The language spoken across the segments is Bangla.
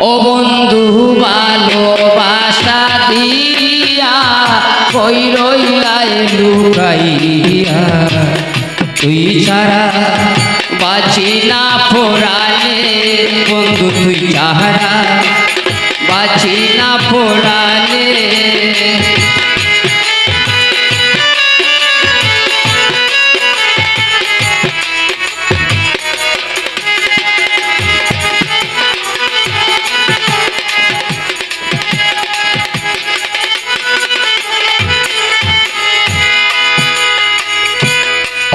ও বন্ধু, ভালোবাসা দিয়া কই রইলাই লুকাইয়া? তুই ছাড়া বাঁচি না পোড়ালে বন্ধু, তুই ছাড়া বাঁচি না পোড়ালে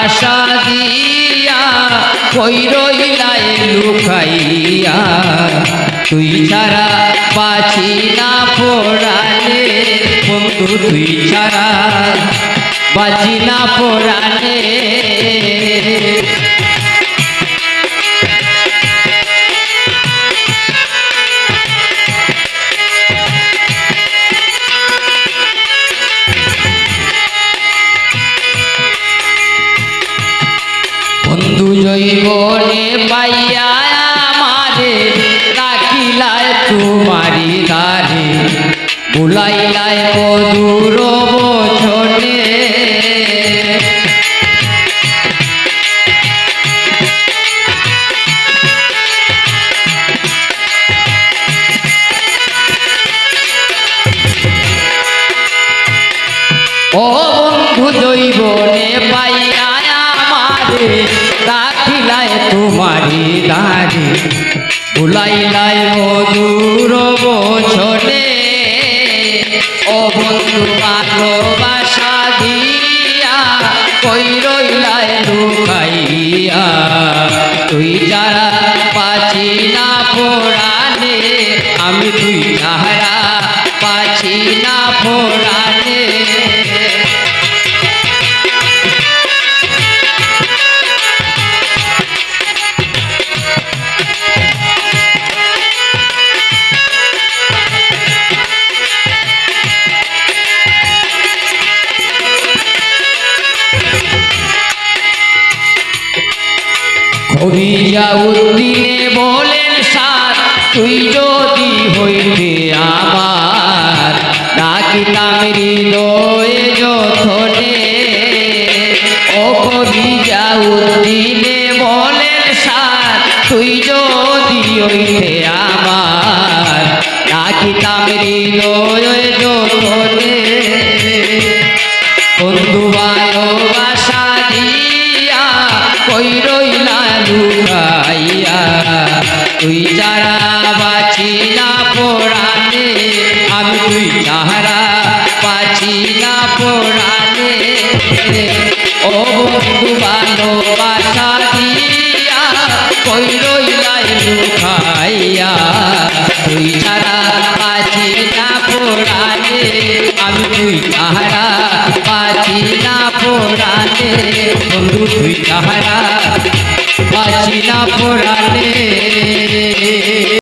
ভালোবাসা দিয়া, কই রইলাই লুকাইয়া? তুই ছাড়া বাঁচি না পোড়ালে, বন্ধু, তুই ছাড়া বাঁচি না পোড়ালে। বন্ধু জৈবনে পাইয়া আমারে ডাকিলায় তোমারি দারে বুলাইলায় মধুর বছনে ও বন্ধু, জৈবনে পাইয়া আমারে দাখিলায় তোমারি দাঁড়ি, বুলাইলায় মধুর বছরে। ও বন্ধু, ভালোবাসা দিয়া কই রইলায় লুকাইয়া? তুই যারা পাচ্ছি না পোড়ানে আমি তুই যারা পাচ্ছি না পোড়ানে খরিজা উদ্দিনে বলেন সার তুই যদি হইতে আমার, ডাকিতাম হৃদয়ে যথনে। ও খরিজা উদ্দিনে বলেন সার তুই যদি হইতে আমার, ডাকিতাম হৃদয়ে যথনে। বন্ধু ভালোবাসা দিয়া কই রইলা লুকাইয়া? তুই যারা বাঁচি না পোড়ানে আমি তুই যারা বাঁচি না পোড়ানে পোড়ালে বন্ধু তুই তাহারা বাঁচি না পোড়ালে